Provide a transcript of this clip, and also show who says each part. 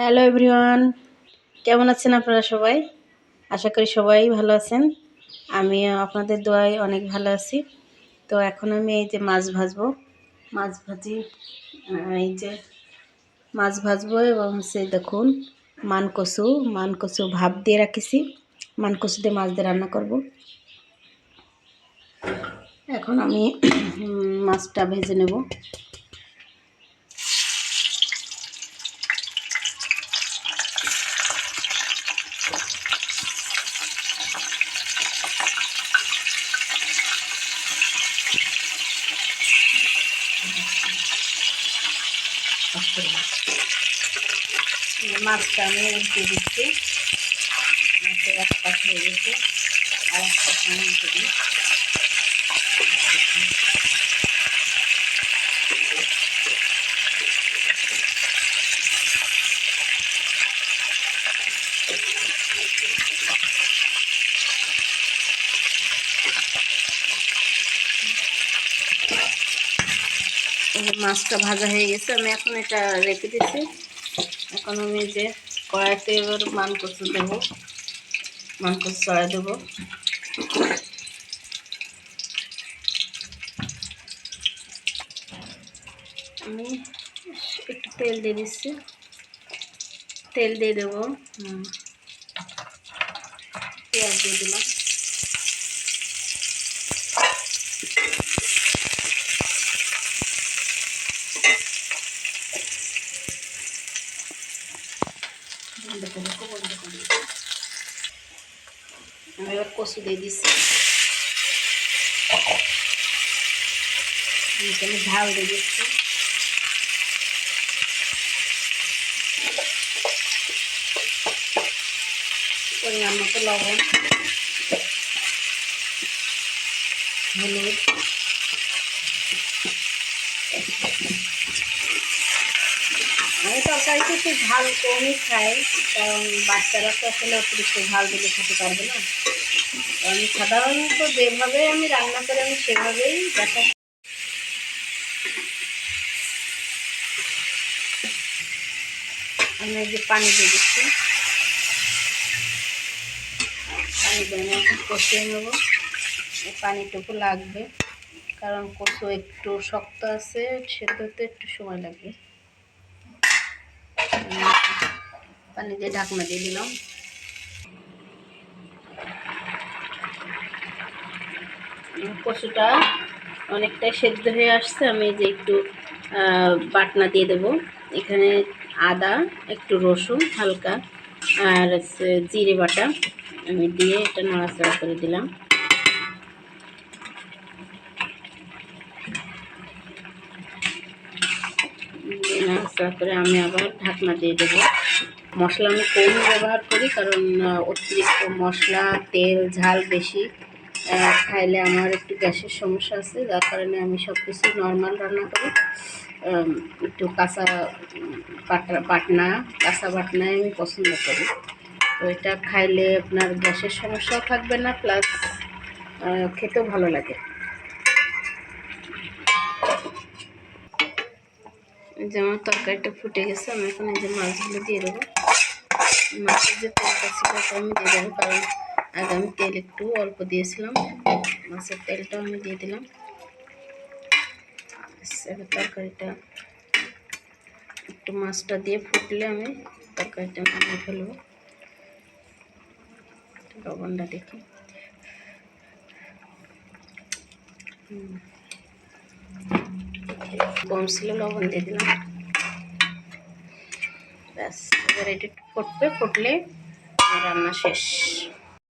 Speaker 1: Hello everyone, কেমন আছেন আপনারা সবাই? আশা করি সবাই ভালো আছেন। আমি আপনাদের দোয়ায় অনেক ভালো আছি। তো এখন আমি এই যে মাছ ভাজবো। মাছ ভাজি এই যে মাছ ভাজবো এবং সে দেখুন মানকসু মানকসু ভাপ দিয়ে রাখিছি। মানকসু দিয়ে মাছ দিয়ে রান্না করব। এখন আমি মাছটা ভেজে নেব। মাছটা আমি উল্টে দিচ্ছি মাছের এক পাশ হয়ে গেছে আর এক পাশ আমি উল্টে দিই মাছটা ভাজা হয়ে গেছে, আমি এখন এটা রেখে দিচ্ছি। এখন আমি যে কড়াইতে এবার মান কচু দেবো। মান কচু চড়া দেবো। আমি একটু তেল দিয়ে দিচ্ছি। তেল দিয়ে দেবো। পেঁয়াজ দিয়ে দিলাম। বন্ধ করে বন্ধ করে আমি এবার কচু দিয়ে দিচ্ছি আমি ঝাল দিয়ে দিচ্ছি পরিমাণ মতো লবণ হলুদ আমি তরকারিতে একটু ঝাল কমই খায়, কারণ বাচ্চারা তো আসলে অতিরিক্ত ঝাল দিলে খেতে পারবে না। আমি সাধারণত যেভাবে আমি রান্না করি, আমি সেভাবেই দেখা আমি যে পানি দিয়ে দিচ্ছি। পানি দিয়ে আমি কষিয়ে নেব। এই পানিটুকু লাগবে, কারণ কচু একটু শক্ত আছে সেদ্ধ হতে একটু সময় লাগবে। পানি দিয়ে ঢাকনা দিয়ে দিলাম। কচুটা অনেকটাই সেদ্ধ হয়ে আসছে, আমি যে একটু বাটনা দিয়ে দেব। এখানে আদা, একটু রসুন হালকা, আর জিরে বাটা আমি দিয়ে এটা নাড়াচাড়া করে দিলাম। নাড়াচাড়া করে আমি আবার ঢাকনা দিয়ে দেবো। মশলা আমি কম ব্যবহার করি, কারণ অতিরিক্ত মশলা, তেল, ঝাল বেশি খাইলে আমার একটু গ্যাসের সমস্যা আছে, যার কারণে আমি সব কিছু নর্মাল রান্না করি। একটু কাঁচা বাটা বাটনা কাঁচা বাটনায় আমি পছন্দ করি। তো এটা খাইলে আপনার গ্যাসের সমস্যাও থাকবে না প্লাস খেতেও ভালো লাগে। যেমন তরকারিটা ফুটে গেছে, আমি এখন এই যে মাছগুলো দিয়ে দেবো। মাছের যে তেলটা ছিল আমি দিয়ে দেবো। কারণ আগে আমি তেল একটু অল্প দিয়েছিলাম। মাছের তেলটাও আমি দিয়ে দিলাম। এবার তরকারিটা একটু মাছটা দিয়ে ফুটলে আমি তরকারিটা নামিয়ে ফেলব। লবণটা দেখি। কম ছিল, লবণ দিয়ে দিলাম। ব্যাস এবার এটা ফুটবে ফুটলে রান্না শেষ।